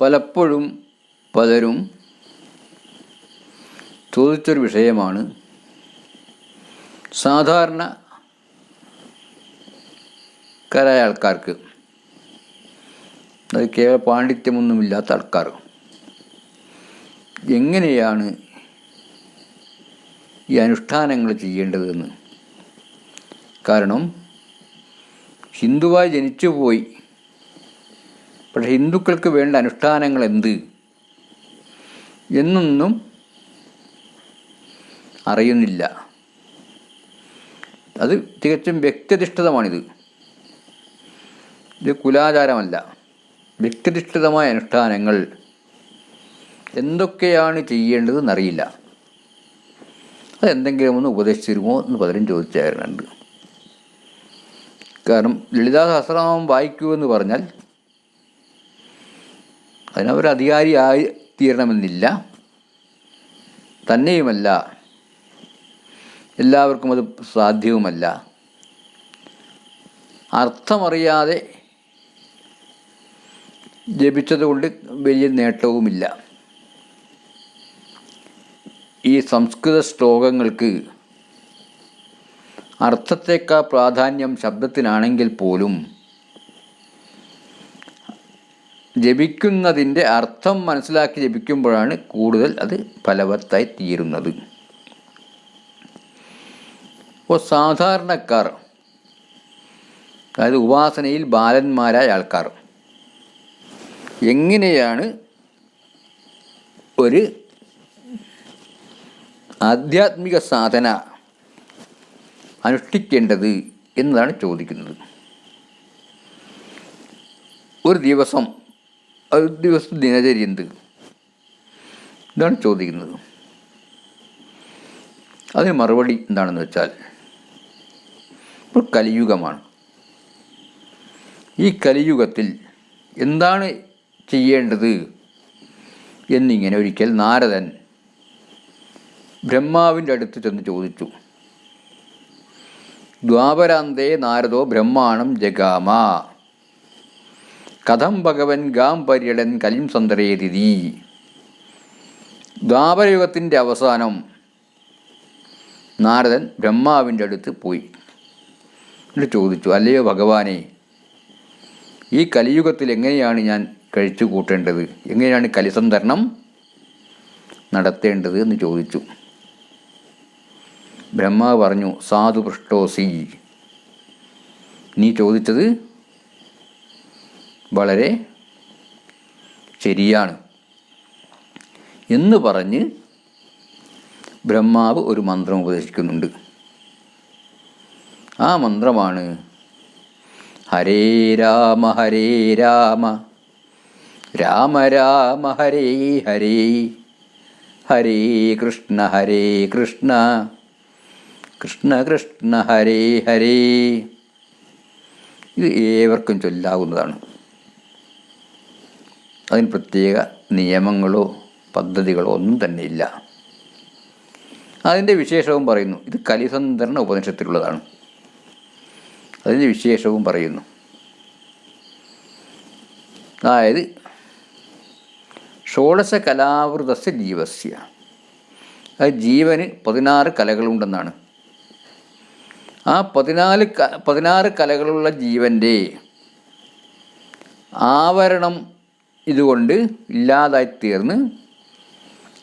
പലപ്പോഴും പലരും ചോദിച്ചൊരു വിഷയമാണ്. സാധാരണ കരായ ആൾക്കാർക്ക് അത് കേവല പാണ്ഡിത്യമൊന്നുമില്ലാത്ത ആൾക്കാർ എങ്ങനെയാണ് ഈ അനുഷ്ഠാനങ്ങൾ ചെയ്യേണ്ടതെന്ന്? കാരണം ഹിന്ദുവായി ജനിച്ചുപോയി പക്ഷേ ഹിന്ദുക്കൾക്ക് വേണ്ട അനുഷ്ഠാനങ്ങൾ എന്ത്? എന്നൊന്നും അറിയുന്നില്ല. അത് തികച്ചും വ്യക്തിധിഷ്ഠിതമാണിത് ഇത് കുലാചാരമല്ല. വ്യക്തിധിഷ്ഠിതമായ അനുഷ്ഠാനങ്ങൾ എന്തൊക്കെയാണ് ചെയ്യേണ്ടതെന്നറിയില്ല. അതെന്തെങ്കിലും ഒന്ന് ഉപദേശിച്ചിരുമോ എന്ന് പലരും ചോദിച്ചായിരുന്നുണ്ട് കാരണം ലളിതാ സഹസ്രനാമം വായിക്കൂ എന്ന് പറഞ്ഞാൽ അതിനവർ അധികാരിയായി തീരണമെന്നില്ല. തന്നെയുമല്ല. എല്ലാവർക്കും അത് സാധ്യവുമല്ല. അർത്ഥമറിയാതെ ജപിച്ചതുകൊണ്ട് വലിയ നേട്ടവുമില്ല. ഈ സംസ്കൃത ശ്ലോകങ്ങൾക്ക് അർത്ഥത്തേക്കാൾ പ്രാധാന്യം ശബ്ദത്തിനാണെങ്കിൽ പോലും ജപിക്കുന്നതിന്റെ അർത്ഥം മനസ്സിലാക്കി ജപിക്കുമ്പോഴാണ് കൂടുതൽ അത് ഫലവത്തായി തീരുന്നത്. ഇപ്പോൾ സാധാരണക്കാർ അതായത് ഉപാസനയിൽ ബാലന്മാരായ ആൾക്കാർ എങ്ങനെയാണ് ഒരു ആധ്യാത്മിക സാധന അനുഷ്ഠിക്കേണ്ടത് എന്നതാണ് ചോദിക്കുന്നത്. ഒരു ദിവസം ദിവസം ദിനചര്യ എന്ത്? ഇതാണ് ചോദിക്കുന്നത്. അതിന് മറുപടി എന്താണെന്ന് വെച്ചാൽ ഇപ്പോൾ കലിയുഗമാണ്. ഈ കലിയുഗത്തിൽ എന്താണ് ചെയ്യേണ്ടത് എന്നിങ്ങനെ ഒരിക്കൽ നാരദൻ ബ്രഹ്മാവിന്റെ അടുത്ത് ചെന്ന് ചോദിച്ചു. ദ്വാപരാന്തേ നാരദോ ബ്രഹ്മാണം ജഗാമ. കഥം ഭഗവൻ ഗാം പര്യടൻ കലിം ദ്വാപരയുഗത്തിന്റെ അവസാനം നാരദൻ ബ്രഹ്മാവിന്റെ അടുത്ത് പോയി. എന്നിട്ട് ചോദിച്ചു അല്ലയോ ഭഗവാനെ ഈ കലിയുഗത്തിൽ എങ്ങനെയാണ് ഞാൻ കഴിച്ചു കൂട്ടേണ്ടത്? എങ്ങനെയാണ് കലിസന്തരണം നടത്തേണ്ടത്? എന്ന് ചോദിച്ചു. ബ്രഹ്മാവ് പറഞ്ഞു സാധു പൃഷ്ടോസി നീ ചോദിച്ചത് വളരെ ശരിയാണ്. എന്ന് പറഞ്ഞ് ബ്രഹ്മാവ് ഒരു മന്ത്രം ഉപദേശിക്കുന്നുണ്ട്. ആ മന്ത്രമാണ് ഹരേ രാമ ഹരേ രാമ രാമ രാമ ഹരേ ഹരേ ഹരേ കൃഷ്ണ ഹരേ കൃഷ്ണ കൃഷ്ണ കൃഷ്ണ ഹരേ ഹരേ. ഇത് ഏവർക്കും ചൊല്ലാവുന്നതാണ്. അതിന് പ്രത്യേക നിയമങ്ങളോ പദ്ധതികളോ ഒന്നും തന്നെ ഇല്ല. അതിന്റെ വിശേഷവും പറയുന്നു. ഇത് കലിസന്ധരണ ഉപനിഷത്തിലുള്ളതാണ്. അതിന്റെ വിശേഷവും പറയുന്നു. അതായത് ഷോഡശ കലാവൃതസ്യ ജീവസ്യ. അത് ജീവന് പതിനാറ് കലകളുണ്ടെന്നാണ്. ആ പതിനാല് ക പതിനാറ് കലകളുള്ള ജീവന്റെ ആവരണം ഇതുകൊണ്ട് ഇല്ലാതായിത്തീർന്ന്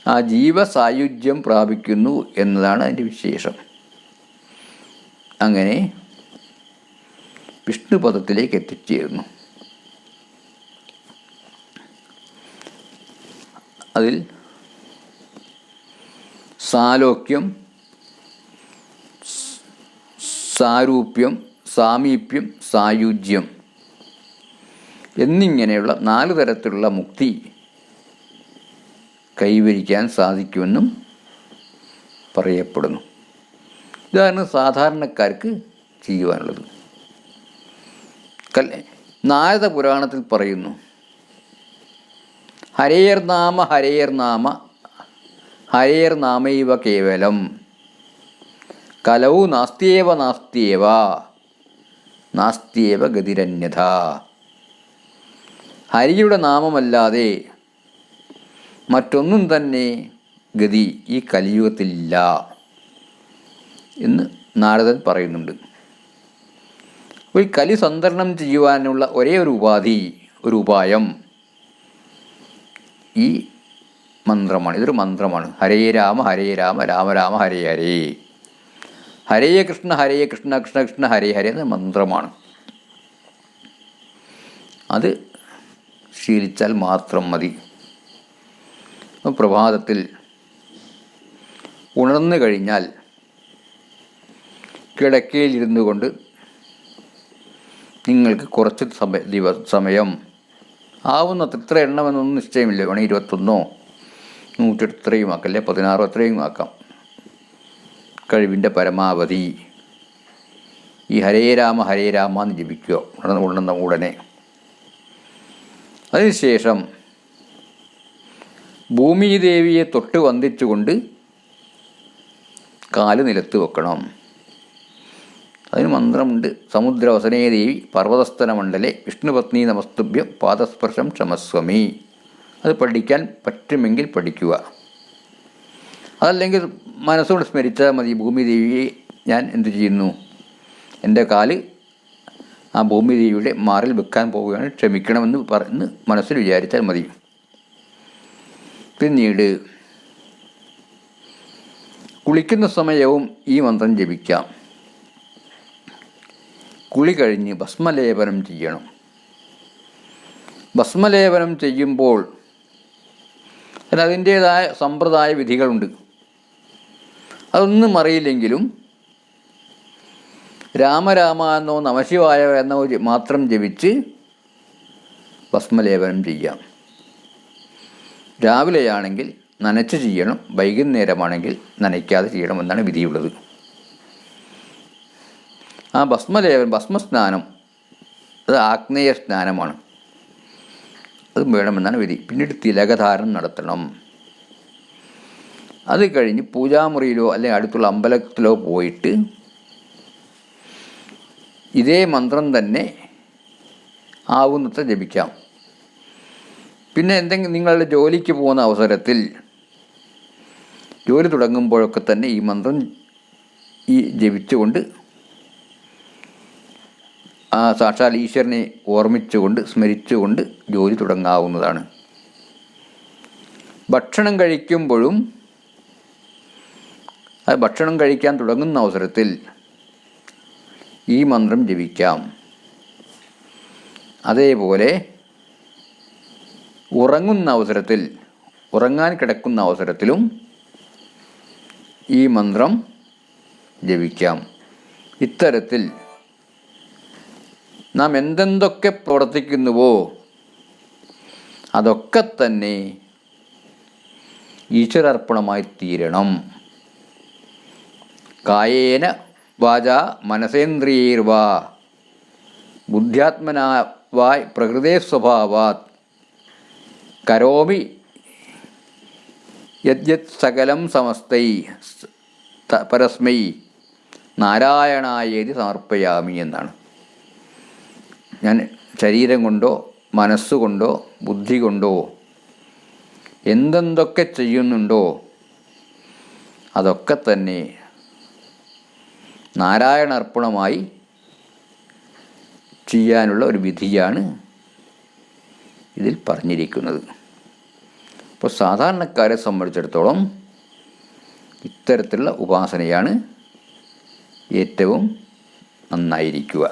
ആ ജീവസായുജ്യം പ്രാപിക്കുന്നു എന്നതാണ് അതിന്റെ വിശേഷം. അങ്ങനെ വിഷ്ണുപദത്തിലേക്ക് എത്തിച്ചേരുന്നു. അതിൽ സാലോക്യം സാരൂപ്യം സാമീപ്യം സായുജ്യം എന്നിങ്ങനെയുള്ള നാല് തരത്തിലുള്ള മുക്തി കൈവരിക്കാൻ സാധിക്കുമെന്നും പറയപ്പെടുന്നു. ഇതാണ് സാധാരണക്കാർക്ക് ചെയ്യുവാനുള്ളത്. കൽ നാരദ പുരാണത്തിൽ പറയുന്നു ഹരേർ നാമ ഹരേർ നാമ ഹരേർ നാമൈവ കേവലം. കലൗ നാസ്തിയേവ നാസ്തിയേവ നാസ്തിയേവ ഗതിരന്യഥ. ഹരിയുടെ നാമമല്ലാതെ മറ്റൊന്നും തന്നെ ഗതി ഈ കലിയുഗത്തിലില്ല എന്ന് നാരദൻ പറയുന്നുണ്ട്. അപ്പോൾ ഈ കലി സന്തരണം ചെയ്യുവാനുള്ള ഒരേ ഒരു ഉപാധി ഒരു ഉപായം ഈ മന്ത്രമാണ്. ഇതൊരു മന്ത്രമാണ്. ഹരേ രാമ ഹരേ രാമ രാമ രാമ ഹരേ ഹരേ. ഹരേ കൃഷ്ണ ഹരേ കൃഷ്ണ കൃഷ്ണ കൃഷ്ണ ഹരേ ഹരേ എന്ന മന്ത്രമാണ്. അത് ശീലിച്ചാൽ മാത്രം മതി. പ്രഭാതത്തിൽ ഉണർന്നു കഴിഞ്ഞാൽ കിടക്കയിലിരുന്നു കൊണ്ട് നിങ്ങൾക്ക് കുറച്ച് സമയ ദിവ സമയം ആവുന്നത്ര ഇത്ര എണ്ണമെന്നൊന്നും നിശ്ചയമില്ല. വേണമെങ്കിൽ ഇരുപത്തൊന്നോ നൂറ്റെത്രയും ആക്കാം അല്ലെ പതിനാറോ അത്രയും ആക്കാം. കഴിവിന്റെ പരമാവധി. ഈ ഹരേ രാമ ഹരേ രാമ എന്ന് ജപിക്കുക ഉണർന്ന ഉടനെ. അതിനുശേഷം ഭൂമിദേവിയെ തൊട്ട് വന്ദിച്ചുകൊണ്ട് കാൽ നിലത്ത് വെക്കണം. അതിന് മന്ത്രമുണ്ട്. സമുദ്രവസനേ ദേവി പർവതസ്ഥന മണ്ഡലെ വിഷ്ണുപത്നി നമസ്തുഭ്യം പാദസ്പർശം ക്ഷമസ്വമി. അത് പഠിക്കാൻ പറ്റുമെങ്കിൽ പഠിക്കുക. അതല്ലെങ്കിൽ മനസ്സോട് സ്മരിച്ചാൽ മതി ഭൂമിദേവിയെ ഞാൻ എന്തു ചെയ്യുന്നു? എന്റെ കാൽ ആ ഭൂമിദേവിയുടെ മാറിൽ വെക്കാൻ പോവുകയാണ്. ക്ഷമിക്കണമെന്ന് പറഞ്ഞ് മനസ്സിൽ വിചാരിച്ചാൽ മതി. പിന്നീട് കുളിക്കുന്ന സമയവും ഈ മന്ത്രം ജപിക്കാം. കുളി കഴിഞ്ഞ് ഭസ്മലേപനം ചെയ്യണം. ഭസ്മലേപനം ചെയ്യുമ്പോൾ അതിന്റേതായ സമ്പ്രദായ വിധികളുണ്ട്. അതൊന്നും അറിയില്ലെങ്കിലും രാമരാമ എന്നോ നമശിവായ എന്നോ മാത്രം ജപിച്ച് ഭസ്മലേപനം ചെയ്യാം. രാവിലെയാണെങ്കിൽ നനച്ച് ചെയ്യണം വൈകുന്നേരമാണെങ്കിൽ നനയ്ക്കാതെ ചെയ്യണമെന്നാണ് വിധിയുള്ളത്. ആ ഭസ്മലേപനം ഭസ്മസ്നാനം അത് ആഗ്നേയ സ്നാനമാണ്. അത് വേണമെന്നാണ് വിധി. പിന്നീട് തിലകധാരണം നടത്തണം. അത് കഴിഞ്ഞ് പൂജാമുറിയിലോ അല്ലെങ്കിൽ അടുത്തുള്ള അമ്പലത്തിലോ പോയിട്ട് ഇതേ മന്ത്രം തന്നെ ആവുന്നത്ര ജപിക്കാം. പിന്നെ എന്തെങ്കിലും നിങ്ങളുടെ ജോലിക്ക് പോകുന്ന അവസരത്തിൽ ജോലി തുടങ്ങുമ്പോഴൊക്കെ തന്നെ ഈ മന്ത്രം ഈ ജപിച്ചുകൊണ്ട് ആ സാക്ഷാൽ ഈശ്വരനെ ഓർമ്മിച്ചുകൊണ്ട് സ്മരിച്ചുകൊണ്ട് ജോലി തുടങ്ങാവുന്നതാണ്. ഭക്ഷണം കഴിക്കുമ്പോഴും അത് ഭക്ഷണം കഴിക്കാൻ തുടങ്ങുന്ന അവസരത്തിൽ ഈ മന്ത്രം ജപിക്കാം. അതേപോലെ ഉറങ്ങുന്ന അവസരത്തിൽ ഉറങ്ങാൻ കിടക്കുന്ന അവസരത്തിലും ഈ മന്ത്രം ജപിക്കാം. ഇത്തരത്തിൽ നാം എന്തെന്തൊക്കെ പ്രവർത്തിക്കുന്നുവോ അതൊക്കെ തന്നെ ഈശ്വരർപ്പണമായി തീരണം. കായേന വാച മനസേന്ദ്രിയൈർവാ. ബുദ്ധ്യാത്മനാ വായ് പ്രകൃതേ സ്വഭാവാത്. കരോമി യദ്യത് സകലം സമസ്തൈ പരസ്മൈ. നാരായണായേതി സമർപ്പയാമി എന്നാണ്. ഞാൻ ശരീരം കൊണ്ടോ മനസ്സുകൊണ്ടോ ബുദ്ധി കൊണ്ടോ എന്തെന്തൊക്കെ ചെയ്യുന്നുണ്ടോ അതൊക്കെ തന്നെ നാരായണ അർപ്പണമായി ചെയ്യാനുള്ള ഒരു വിധിയാണ് ഇതിൽ പറഞ്ഞിരിക്കുന്നത്. അപ്പോൾ സാധാരണക്കാരെ സംബന്ധിച്ചിടത്തോളം ഇത്തരത്തിലുള്ള ഉപാസനയാണ് ഏറ്റവും നന്നായിരിക്കുക.